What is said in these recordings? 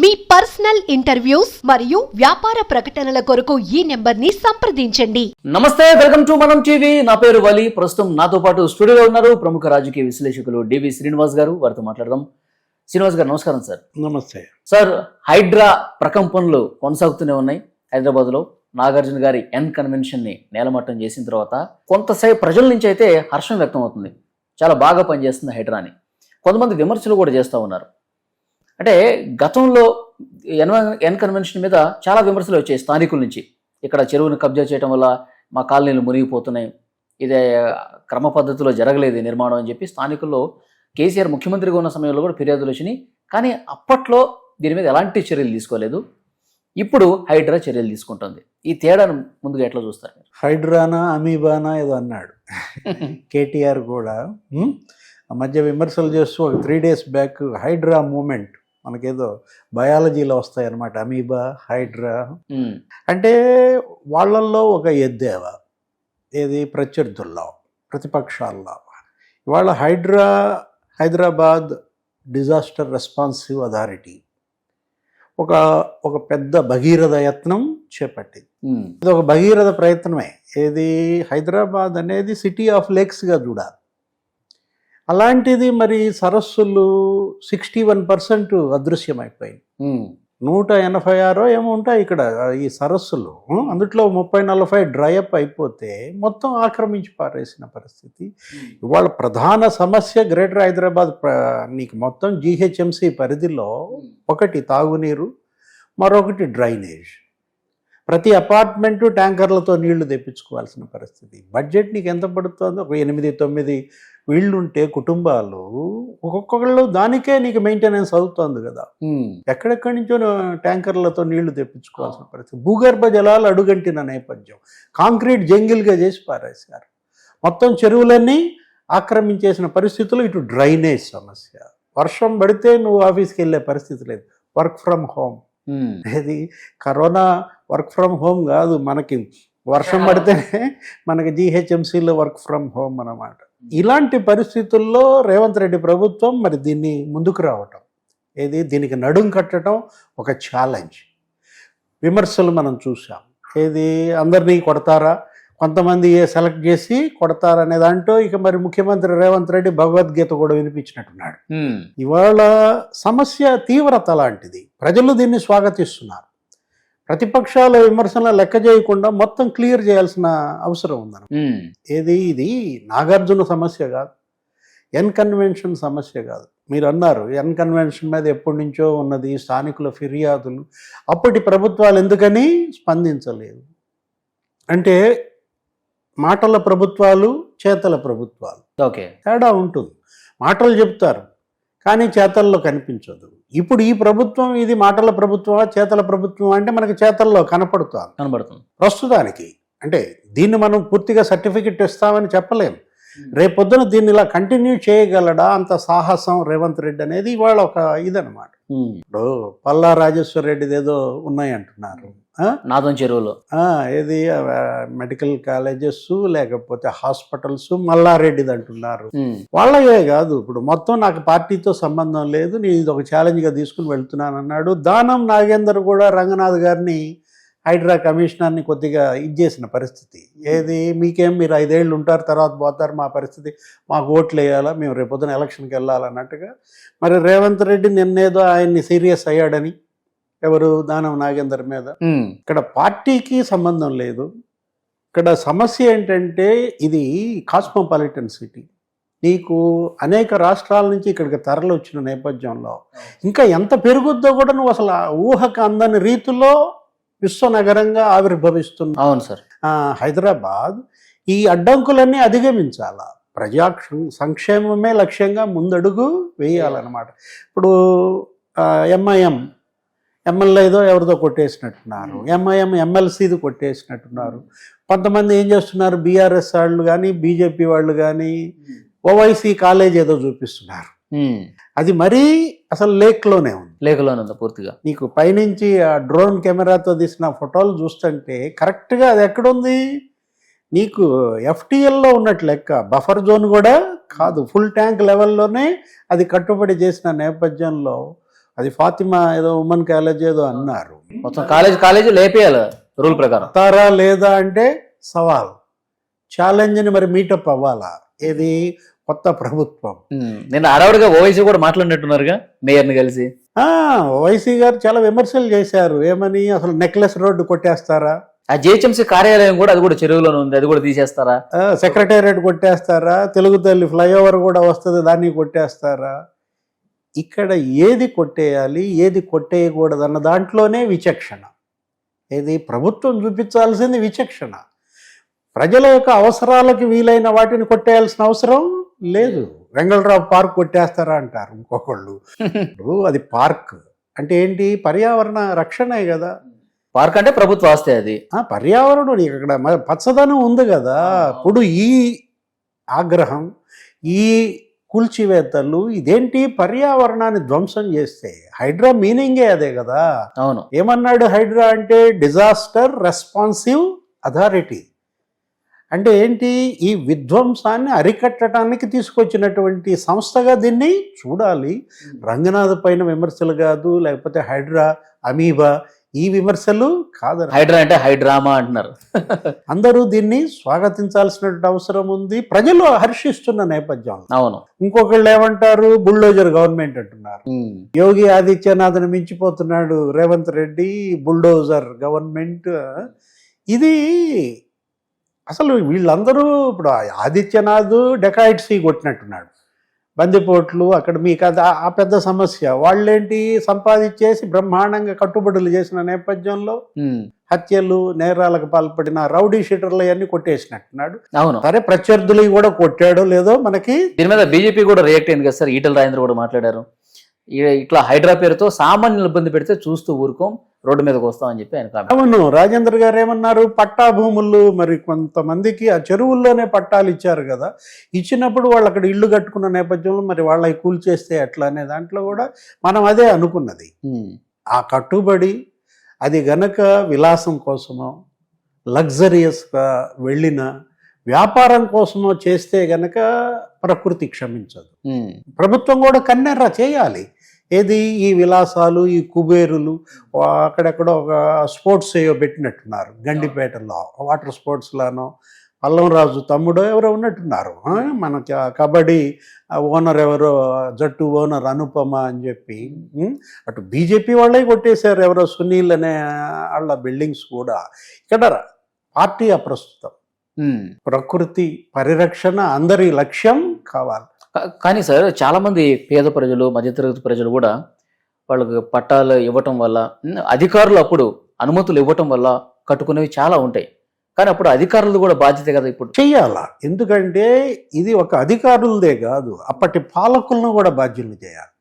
మీ personal interviews మరియు వ్యాపార ప్రకటనల కొరకు ఈ నెంబర్ని సంప్రదించండి. నమస్తే వెల్కమ్ టు మనం టీవీ. నా పేరు వలి. ప్రస్తుతం నాతో పాటు స్టూడియోలో ఉన్నారు ప్రముఖ రాజకీయ విశ్లేషకులు డివి శ్రీనివాస్ గారు. వారితో మాట్లాడదాం. శ్రీనివాస్ గారు నమస్కారం సార్. నమస్తే. సార్ హైడ్రా ప్రకంపనలు కొనసాగుతూనే ఉన్నాయి హైదరాబాద్లో నాగార్జున గారి ఎన్ కన్వెన్షన్ని నేలమట్టం చేసిన తర్వాత కొంతసేపు ప్రజల నుంచి అయితే హర్షం వ్యక్తం అవుతుంది చాలా బాగా పనిచేస్తుంది హైడ్రా అని కొంతమంది విమర్శలు కూడా చేస్తూ ఉన్నారు. అంటే గతంలో ఎన్ ఎన్ కన్వెన్షన్ మీద చాలా విమర్శలు వచ్చాయి స్థానికుల నుంచి. ఇక్కడ చెరువును కబ్జా చేయడం వల్ల మా కాలనీలు మునిగిపోతున్నాయి. ఇదే క్రమ పద్ధతిలో జరగలేదు నిర్మాణం అని చెప్పి స్థానికుల్లో కేసీఆర్ ముఖ్యమంత్రిగా ఉన్న సమయంలో కూడా ఫిర్యాదులు వచ్చినాయి. కానీ అప్పట్లో దీని మీద ఎలాంటి చర్యలు తీసుకోలేదు. ఇప్పుడు హైడ్రా చర్యలు తీసుకుంటుంది. ఈ తేడాను ముందుగా ఎట్లా చూస్తారు? హైడ్రానా అమీబానా ఏదో అన్నాడు. కేటీఆర్ కూడా మధ్య విమర్శలు చేస్తూ ఒక three days back HYDRAA moment మనకేదో బయాలజీలో వస్తాయి అన్నమాట అమీబా హైడ్రా. అంటే వాళ్ళల్లో ఒక ఎద్దేవ. ఏది? ప్రత్యర్థుల్లో ప్రతిపక్షాల్లో. ఇవాళ HYDRAA Hyderabad disaster responsive authority ఒక ఒక పెద్ద భగీరథ యత్నం చేపట్టింది. ఇది ఒక భగీరథ ప్రయత్నమే. ఏది? హైదరాబాద్ అనేది సిటీ ఆఫ్ లేక్స్గా చూడాలి. అలాంటిది మరి సరస్సులు సిక్స్టీ వన్ పర్సెంట్ అదృశ్యమైపోయింది. నూట ఎనభై ఆరో ఏమో ఉంటాయి ఇక్కడ ఈ సరస్సులు. అందుట్లో ముప్పై నలభై డ్రైఅప్ అయిపోతే మొత్తం ఆక్రమించి పారేసిన పరిస్థితి. ఇవాళ ప్రధాన సమస్య గ్రేటర్ హైదరాబాద్ నీకు మొత్తం జీహెచ్ఎంసి పరిధిలో ఒకటి తాగునీరు మరొకటి డ్రైనేజ్. ప్రతి అపార్ట్మెంటు ట్యాంకర్లతో నీళ్ళు తెప్పించుకోవాల్సిన పరిస్థితి. బడ్జెట్ నీకు ఎంత పడుతుందో? ఒక ఎనిమిది తొమ్మిది వీళ్ళుంటే కుటుంబాలు ఒక్కొక్కళ్ళు దానికే నీకు మెయింటెనెన్స్ అవుతుంది కదా. ఎక్కడెక్కడి నుంచో ట్యాంకర్లతో నీళ్ళు తెప్పించుకోవాల్సిన పరిస్థితి. భూగర్భ జలాలు అడుగంటిన నేపథ్యం. కాంక్రీట్ జంగిల్గా చేసి పారేశారు. మొత్తం చెరువులన్నీ ఆక్రమించేసిన పరిస్థితులు ఇటు డ్రైనేజ్ సమస్య. వర్షం పడితే నువ్వు ఆఫీస్కి వెళ్ళే పరిస్థితి లేదు. Work from home. ఇది కరోనా వర్క్ ఫ్రమ్ హోమ్ కాదు మనకి. వర్షం పడితేనే మనకి జీహెచ్ఎంసీలో వర్క్ ఫ్రమ్ హోమ్ అన్నమాట. ఇలాంటి పరిస్థితుల్లో రేవంత్ రెడ్డి ప్రభుత్వం మరి దీన్ని ముందుకు రావటం. ఏది? దీనికి నడుం కట్టడం ఒక ఛాలెంజ్. విమర్శలు మనం చూసాం ఏది? అందరినీ కొడతారా? కొంతమంది సెలెక్ట్ చేసి కొడతారనే దాంట్లో ఇక మరి ముఖ్యమంత్రి రేవంత్ రెడ్డి భగవద్గీత కూడా వినిపించినట్టున్నాడు. ఇవాళ సమస్య తీవ్రత లాంటిది. ప్రజలు దీన్ని స్వాగతిస్తున్నారు. ప్రతిపక్షాల విమర్శన లెక్క చేయకుండా మొత్తం క్లియర్ చేయాల్సిన అవసరం ఉందన్న ఏది? ఇది నాగార్జున సమస్య కాదు. ఎన్ కన్వెన్షన్ సమస్య కాదు. మీరు అన్నారు ఎన్ కన్వెన్షన్ మీద ఎప్పటి నుంచో ఉన్నది స్థానికుల ఫిర్యాదులు. అప్పటి ప్రభుత్వాలు ఎందుకని? స్పందించలేదు. అంటే మాటల ప్రభుత్వాలు చేతల ప్రభుత్వాలు. ఓకే. తేడా ఉంటుంది. మాటలు చెప్తారు కానీ చేతల్లో కనిపించదు. ఇప్పుడు ఈ ప్రభుత్వం ఇది మాటల ప్రభుత్వమా చేతల ప్రభుత్వం అంటే మనకి చేతల్లో కనపడుతుంది. కనబడుతుంది. ప్రస్తుతానికి అంటే దీన్ని మనం పూర్తిగా సర్టిఫికెట్ ఇస్తామని చెప్పలేం. రేపొద్దున దీన్ని ఇలా కంటిన్యూ చేయగలడా? అంత సాహసం రేవంత్ రెడ్డి అనేది ఇవాళ ఒక ఇదనమాట ఉమ్, ఇప్పుడు పల్లా రాజేశ్వర రెడ్డిది ఏదో ఉన్నాయి అంటున్నారు ఆ? నాదం చెరువులో. ఏది మెడికల్ కాలేజెస్ లేకపోతే హాస్పిటల్స్ మల్లారెడ్డిది అంటున్నారు. ఉమ్, వాళ్ళకే కాదు ఇప్పుడు మొత్తం నాకు పార్టీతో సంబంధం లేదు నేను ఇది ఒక ఛాలెంజ్గా తీసుకుని వెళ్తున్నాను అన్నాడు దానం నాగేందర్ కూడా రంగనాథ్ గారిని హైడ్రా కమిషనర్ని కొద్దిగా ఇచ్చేసిన పరిస్థితి. ఏది మీకేం మీరు ఐదేళ్ళు ఉంటారు తర్వాత పోతారు మా పరిస్థితి మాకు ఓట్లు వేయాలా మేము రేపొద్దున ఎలక్షన్కి వెళ్ళాలన్నట్టుగా. మరి రేవంత్ రెడ్డి నిన్నేదో ఆయన్ని సీరియస్ అయ్యాడని ఎవరు? దానం నాగేందర్ మీద. ఇక్కడ పార్టీకి సంబంధం లేదు. ఇక్కడ సమస్య ఏంటంటే ఇది కాస్మోపాలిటన్ సిటీ. నీకు అనేక రాష్ట్రాల నుంచి ఇక్కడికి తరలి వచ్చిన నేపథ్యంలో ఇంకా ఎంత పెరుగుద్దో కూడా నువ్వు అసలు ఊహకు అందని రీతిలో విశ్వనగరంగా ఆవిర్భవిస్తున్న అవును సార్. హైదరాబాద్ ఈ అడ్డంకులన్నీ అధిగమించాలా. ప్రజా సంక్షేమమే లక్ష్యంగా ముందడుగు వేయాలన్నమాట. ఇప్పుడు ఎంఐఎం ఎమ్మెల్యేదో ఎవరిదో కొట్టేసినట్టున్నారు. ఎంఐఎం ఎమ్మెల్సీది కొట్టేసినట్టున్నారు. కొంతమంది ఏం చేస్తున్నారు? బీఆర్ఎస్ వాళ్ళు కానీ బీజేపీ వాళ్ళు కానీ ఓవైసీ కాలేజ్ ఏదో చూపిస్తున్నారు. ఉమ్, అది మరీ అసలు లేక్లోనే ఉంది. లేఖలోనే ఉంది పూర్తిగా. నీకు పైనుంచి ఆ డ్రోన్ కెమెరాతో తీసిన ఫోటోలు చూస్తుంటే కరెక్ట్గా అది ఎక్కడుంది? నీకు ఎఫ్టీఎల్లో ఉన్నట్టు లెక్క. బఫర్ జోన్ కూడా కాదు. ఫుల్ ట్యాంక్ లెవెల్లోనే అది కట్టుబడి చేసిన నేపథ్యంలో అది ఫాతిమా ఏదో ఉమెన్ కాలేజ్ ఏదో అన్నారు. మొత్తం కాలేజ్ కాలేజీ లేపేయాలి రూల్ ప్రకారం. తారా లేదా అంటే సవాల్. ఛాలెంజ్ని మరి మీటప్ అవ్వాలా? ఏది? కొత్త ప్రభుత్వం. ఉమ్, నిన్న హడావుడిగా ఓవైసీ కూడా మాట్లాడినట్టున్నారుగా మేయర్ని కలిసి. ఆ, ఓవైసీ గారు చాలా విమర్శలు చేశారు. ఏమని? అసలు నెక్లెస్ రోడ్డు కొట్టేస్తారా? ఆ జిహెచ్ఎంసీ కార్యాలయం కూడా అది కూడా చెరువులోనే ఉంది. అది కూడా తీసేస్తారా? సెక్రటేరియట్ కొట్టేస్తారా? తెలుగు తల్లి ఫ్లైఓవర్ కూడా వస్తుంది దాన్ని కొట్టేస్తారా? ఇక్కడ ఏది కొట్టేయాలి ఏది కొట్టేయకూడదు అన్న దాంట్లోనే విచక్షణ. ఏది ప్రభుత్వం చూపించాల్సింది విచక్షణ. ప్రజల యొక్క అవసరాలకు వీలైన వాటిని కొట్టేయాల్సిన అవసరం లేదు. వెంగళరావు పార్క్ కొట్టేస్తారా అంటారు ఇంకొకళ్ళు. అది పార్క్ అంటే ఏంటి? పర్యావరణ రక్షణే కదా. పార్క్ అంటే ప్రభుత్వ ఆస్తి అది. ఆ పర్యావరణం మ- పచ్చదనం ఉంది కదా. ఇప్పుడు ఈ ఆగ్రహం ఈ కూల్చివేతలు ఇదేంటి పర్యావరణాన్ని ధ్వంసం చేస్తే? హైడ్రా మీనింగే అదే కదా. అవును. ఏమన్నాడు హైడ్రా అంటే డిజాస్టర్ రెస్పాన్సివ్ అథారిటీ. అంటే ఏంటి? ఈ విధ్వంసాన్ని అరికట్టడానికి తీసుకొచ్చినటువంటి సంస్థగా దీన్ని చూడాలి. రంగనాథ్ పైన విమర్శలు కాదు లేకపోతే హైడ్రా అమీబా ఈ విమర్శలు కాదు హైడ్రా అంటే హైడ్రామా అంటున్నారు. అందరూ దీన్ని స్వాగతించాల్సిన అవసరం ఉంది. ప్రజలు హర్షిస్తున్న నేపథ్యంలో అవును. ఇంకొకళ్ళు ఏమంటారు? బుల్డోజర్ గవర్నమెంట్ అంటున్నారు. యోగి ఆదిత్యనాథ్ని మించిపోతున్నాడు రేవంత్ రెడ్డి బుల్డోజర్ గవర్నమెంట్. ఇది అసలు వీళ్ళందరూ ఇప్పుడు ఆదిత్యనాథ్ డెకాయిట్సీ కొట్టినట్టున్నాడు. బందిపోట్లు అక్కడ మీకు అది ఆ- పెద్ద సమస్య. వాళ్ళేంటి సంపాదించేసి బ్రహ్మాండంగా కట్టుబడులు చేసిన నేపథ్యంలో హత్యలు నేరాలకు పాల్పడిన రౌడీ షీటర్లు అన్ని కొట్టేసినట్టున్నాడు. అవును. సరే ప్రత్యర్థులు కూడా కొట్టాడో లేదో మనకి దీని మీద బీజేపీ కూడా రియాక్ట్ అయింది కదా సార్? ఈటల రాజేంద్ర కూడా మాట్లాడారు. ఇట్లా హైడ్రా పేరుతో సామాన్యులు ఇబ్బంది పెడితే చూస్తూ ఊరుకోం. రోడ్డు మీదకి వస్తామని చెప్పి ఆయన అవును రాజేంద్ర గారు ఏమన్నారు? పట్టా భూములు మరి కొంతమందికి ఆ చెరువుల్లోనే పట్టాలు ఇచ్చారు కదా. ఇచ్చినప్పుడు వాళ్ళు అక్కడ ఇల్లు కట్టుకున్న నేపథ్యంలో మరి వాళ్ళకి కూల్చేస్తే ఎట్లా అనే దాంట్లో కూడా మనం అదే అనుకున్నది. ఆ కట్టుబడి అది గనక విలాసం కోసమో లగ్జరియస్గా వెళ్ళిన వ్యాపారం కోసమో చేస్తే గనక ప్రకృతి క్షమించదు. ప్రభుత్వం కూడా కన్నెర్ర చేయాలి. ఏది? ఈ విలాసాలు ఈ కుబేరులు అక్కడెక్కడో ఒక స్పోర్ట్స్ ఏయో పెట్టినట్టున్నారు. గండిపేటలో వాటర్ స్పోర్ట్స్లోనో పల్లంరాజు తమ్ముడో ఎవరో ఉన్నట్టున్నారు. మనకి కబడ్డీ ఓనర్ ఎవరో జట్టు ఓనర్ అనుపమ అని చెప్పి? అటు బీజేపీ వాళ్ళే కొట్టేశారు ఎవరో సునీల్ అనే వాళ్ళ బిల్డింగ్స్ కూడా. ఇక్కడ పార్టీ అప్రస్తుతం. ప్రకృతి పరిరక్షణ అందరి లక్ష్యం కావాలి. కానీ సార్ చాలా మంది పేద ప్రజలు మధ్యతరగతి ప్రజలు కూడా వాళ్ళకి పట్టాలు ఇవ్వటం వల్ల అధికారులు అప్పుడు అనుమతులు ఇవ్వటం వల్ల కట్టుకునేవి చాలా ఉంటాయి. కానీ అప్పుడు అధికారులు కూడా బాధ్యత కదా ఇప్పుడు. చెయ్యాలా? ఎందుకంటే ఇది ఒక అధికారులదే కాదు అప్పటి పాలకులను కూడా బాధ్యులు చేయాలి.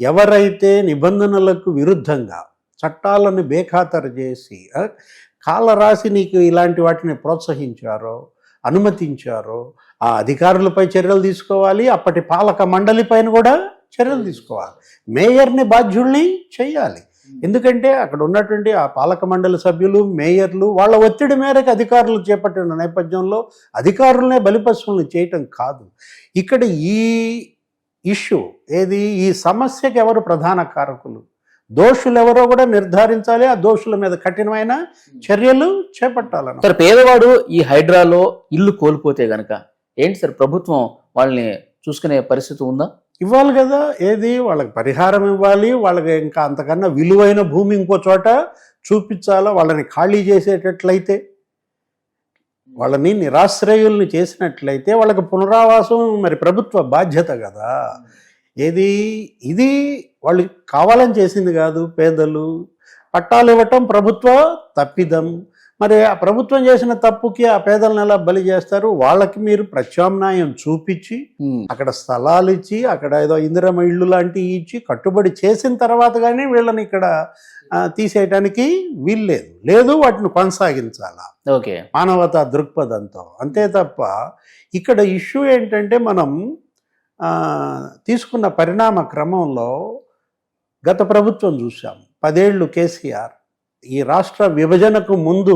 ఎవరైతే నిబంధనలకు విరుద్ధంగా చట్టాలను బేఖాతరు చేసి ఆ, కాలరాసి నీకు ఇలాంటి వాటిని ప్రోత్సహించారో అనుమతించారో ఆ అధికారులపై చర్యలు తీసుకోవాలి అప్పటి పాలక మండలి పైన కూడా చర్యలు తీసుకోవాలి. మేయర్ని బాధ్యుల్ని చేయాలి. ఎందుకంటే అక్కడ ఉన్నటువంటి ఆ పాలక మండలి సభ్యులు మేయర్లు వాళ్ళ ఒత్తిడి మేరకు అధికారులు చేపట్టిన నేపథ్యంలో అధికారులనే బలిపశువులను చేయటం కాదు. ఇక్కడ ఈ ఇష్యూ ఏది? ఈ సమస్యకి ఎవరు ప్రధాన కారకులు? దోషులు ఎవరో కూడా నిర్ధారించాలి. ఆ దోషుల మీద కఠినమైన చర్యలు చేపట్టాలను సార్ పేదవాడు ఈ హైడ్రాలో ఇల్లు కోల్పోతే గనక ఏంటి సార్ ప్రభుత్వం వాళ్ళని చూసుకునే పరిస్థితి ఉందా? ఇవ్వాలి కదా. ఏది? వాళ్ళకి పరిహారం ఇవ్వాలి. వాళ్ళకి ఇంకా అంతకన్నా విలువైన భూమి ఇంకో చోట చూపించాలా? వాళ్ళని ఖాళీ చేసేటట్లయితే వాళ్ళని నిరాశ్రయుల్ని చేసినట్లయితే వాళ్ళకి పునరావాసం మరి ప్రభుత్వ బాధ్యత కదా. ఏది? ఇది వాళ్ళు కావాలని చేసింది కాదు పేదలు. పట్టాలు ఇవ్వటం ప్రభుత్వ తప్పిదం. మరి ఆ ప్రభుత్వం చేసిన తప్పుకి ఆ పేదలను ఎలా బలి చేస్తారు? వాళ్ళకి మీరు ప్రత్యామ్నాయం చూపించి అక్కడ స్థలాలు ఇచ్చి అక్కడ ఏదో ఇందిరమ్మ ఇళ్ళు లాంటివి ఇచ్చి కట్టుబడి చేసిన తర్వాత కానీ వీళ్ళని ఇక్కడ తీసేయటానికి వీల్లేదు. లేదు వాటిని కొనసాగించాలా? ఓకే. మానవతా దృక్పథంతో. అంతే తప్ప ఇక్కడ ఇష్యూ ఏంటంటే మనం తీసుకున్న పరిణామ క్రమంలో గత ప్రభుత్వం చూసాం పదేళ్ళు కేసీఆర్. ఈ రాష్ట్ర విభజనకు ముందు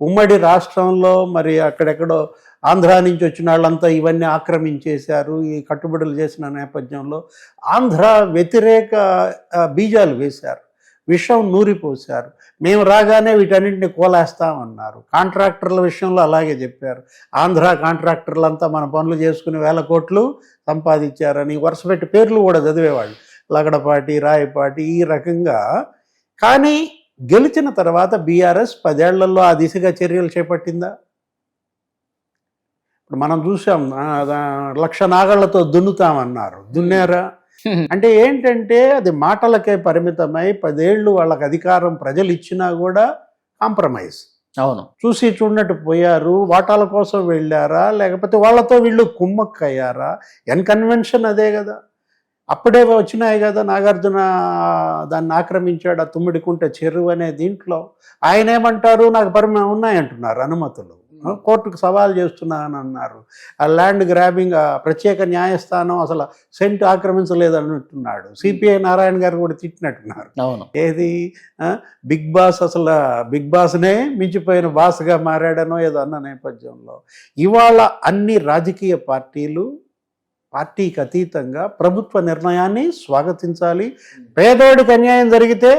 ఉమ్మడి రాష్ట్రంలో మరి అక్కడెక్కడో ఆంధ్ర నుంచి వచ్చిన వాళ్ళంతా ఇవన్నీ ఆక్రమించేశారు ఈ కట్టుబడులు చేసిన నేపథ్యంలో ఆంధ్ర వ్యతిరేక బీజాలు వేశారు. విషం నూరిపోశారు. మేము రాగానే వీటన్నింటిని కోలేస్తామన్నారు. కాంట్రాక్టర్ల విషయంలో అలాగే చెప్పారు. ఆంధ్ర కాంట్రాక్టర్లంతా మన పనులు చేసుకుని వేల కోట్లు సంపాదించారని వరుస పెట్టి పేర్లు కూడా చదివేవాళ్ళు. లగడపాటి రాయపాటి ఈ రకంగా. కానీ గెలిచిన తర్వాత బీఆర్ఎస్ పదేళ్ళలో ఆ దిశగా చర్యలు చేపట్టిందా? ఇప్పుడు మనం చూసాం లక్ష నాగళ్ళతో దున్నుతామన్నారు. దున్నారా? అంటే ఏంటంటే అది మాటలకే పరిమితమై పదేళ్ళు వాళ్ళకి అధికారం ప్రజలు ఇచ్చినా కూడా కాంప్రమైజ్. అవును. చూసి చూడనట్టు పోయారు వాటాల కోసం వెళ్ళారా లేకపోతే వాళ్ళతో వీళ్ళు కుమ్మక్కయ్యారా? ఎన్ కన్వెన్షన్ అదే కదా. అప్పుడే వచ్చినాయి కదా నాగార్జున దాన్ని ఆక్రమించాడు ఆ తుమ్మిడికుంట చెరువు అనే దీంట్లో. ఆయన ఏమంటారు నాకు పరిమ ఉన్నాయంటున్నారు అనుమతులు. కోర్టుకు సవాల్ చేస్తున్నానని అన్నారు ఆ ల్యాండ్ గ్రాబింగ్ ప్రత్యేక న్యాయస్థానం అసలు సెంట్ ఆక్రమించలేదని అంటున్నాడు సిపిఐ నారాయణ గారు కూడా తిట్టినట్టున్నారు. అవును. ఏది? బిగ్ బాస్ అసలు బిగ్ బాస్నే మించిపోయిన బాస్గా మారాడనో ఏదో అన్న నేపథ్యంలో. ఇవాళ అన్ని రాజకీయ పార్టీలు పార్టీకి అతీతంగా ప్రభుత్వ నిర్ణయాన్ని స్వాగతించాలి. పేదోడికి అన్యాయం జరిగితే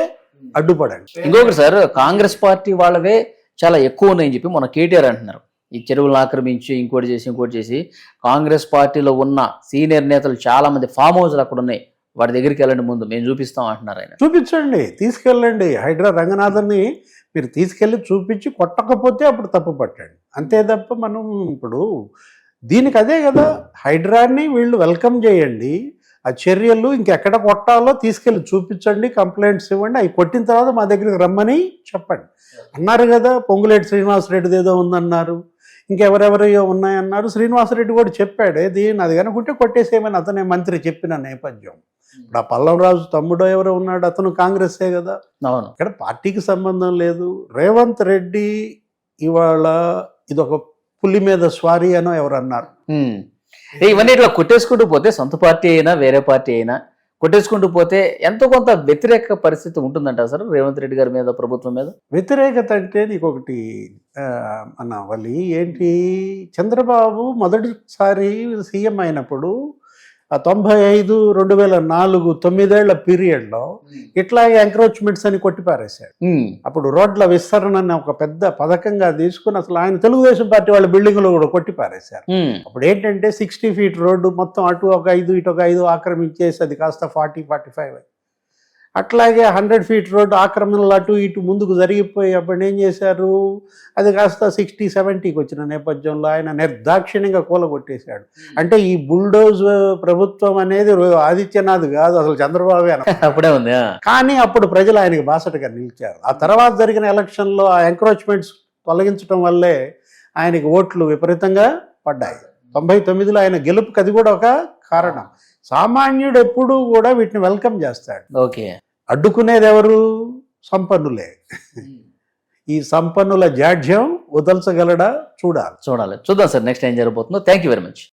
అడ్డుపడండి. ఇంకొకటి సార్ కాంగ్రెస్ పార్టీ వాళ్ళవే చాలా ఎక్కువ ఉన్నాయని చెప్పి మన కేటీఆర్ అంటున్నారు. ఈ చెరువులను ఆక్రమించి ఇంకోటి చేసి ఇంకోటి చేసి కాంగ్రెస్ పార్టీలో ఉన్న సీనియర్ నేతలు చాలా మంది ఫామ్ హౌస్లు అక్కడ ఉన్నాయి. వాటి దగ్గరికి వెళ్ళండి ముందు మేము చూపిస్తాం అంటున్నారు ఆయన. చూపించండి తీసుకెళ్ళండి. హైడ్రా రంగనాథన్ని మీరు తీసుకెళ్ళి చూపించి కొట్టకపోతే అప్పుడు తప్పు పట్టండి. అంతే తప్ప మనం ఇప్పుడు దీనికి అదే కదా హైడ్రాని వీళ్ళు వెల్కమ్ చేయండి ఆ చర్యలు ఇంకెక్కడ కొట్టాలో తీసుకెళ్ళి చూపించండి కంప్లైంట్స్ ఇవ్వండి అవి కొట్టిన తర్వాత మా దగ్గరికి రమ్మని చెప్పండి. అన్నారు కదా పొంగులేటి శ్రీనివాసరెడ్డిది ఏదో ఉందన్నారు ఇంకెవరెవరియో ఉన్నాయన్నారు శ్రీనివాసరెడ్డి కూడా చెప్పాడు ఏది నాది కనుకుంటే కొట్టేసేయమని అతనే మంత్రి చెప్పిన నేపథ్యం. ఇప్పుడు ఆ పల్లంరాజు తమ్ముడో ఎవరో ఉన్నాడు అతను కాంగ్రెస్సే కదా. అవును. ఇక్కడ పార్టీకి సంబంధం లేదు. రేవంత్ రెడ్డి ఇవాళ ఇదొక పులి మీద స్వారీ అనో ఎవరు అన్నారు ఇవన్నీ ఇట్లా కొట్టేసుకుంటూ పోతే సొంత పార్టీ అయినా వేరే పార్టీ అయినా కొట్టేసుకుంటూ పోతే ఎంతో కొంత వ్యతిరేక పరిస్థితి ఉంటుందంట సార్ రేవంత్ రెడ్డి గారి మీద ప్రభుత్వం మీద? వ్యతిరేకత అంటే నీకు ఒకటి అన్న ఏంటి? చంద్రబాబు మొదటిసారి సీఎం అయినప్పుడు ఆ తొంభై ఐదు రెండు వేల నాలుగు తొమ్మిదేళ్ళ పీరియడ్లో ఇట్లాగే ఎంక్రోచ్మెంట్స్ అని కొట్టిపారేశాడు. అప్పుడు రోడ్ల విస్తరణ అనే ఒక పెద్ద పథకంగా తీసుకుని అసలు ఆయన తెలుగుదేశం పార్టీ వాళ్ళ బిల్డింగ్లు కూడా కొట్టి పారేశారు ఉమ్. అప్పుడు ఏంటంటే సిక్స్టీ ఫీట్ రోడ్డు మొత్తం అటు ఒక ఐదు ఇటు ఒక ఐదు ఆక్రమించేసి అది కాస్త ఫార్టీ ఫార్టీ ఫైవ్ అట్లాగే హండ్రెడ్ ఫీట్ రోడ్డు ఆక్రమణలు అటు ఇటు ముందుకు జరిగిపోయి అప్పుడు ఏం చేశారు? అది కాస్త సిక్స్టీ సెవెంటీకి వచ్చిన నేపథ్యంలో ఆయన నిర్దాక్షిణ్యంగా కూలగొట్టేశాడు. అంటే ఈ బుల్డోజ్ ప్రభుత్వం అనేది ఆదిత్యనాథ్ కాదు అసలు చంద్రబాబు అప్పుడే ఉంది. కానీ అప్పుడు ప్రజలు ఆయనకి బాసటగా నిలిచారు. ఆ తర్వాత జరిగిన ఎలక్షన్లో ఆ ఎంక్రోచ్మెంట్స్ తొలగించడం వల్లే ఆయనకి ఓట్లు విపరీతంగా పడ్డాయి. తొంభై తొమ్మిదిలో ఆయన గెలుపుకి అది కూడా ఒక కారణం. సామాన్యుడు ఎప్పుడూ కూడా వీటిని వెల్కమ్ చేస్తాడు. ఓకే. అడ్డుకునేది ఎవరు సంపన్నులే ఈ సంపన్నుల జాడ్యం వదల్చగలడా? చూడాలి. చూడాలి. చూద్దాం సార్ నెక్స్ట్ ఏం జరగబోతుందో. Thank you very much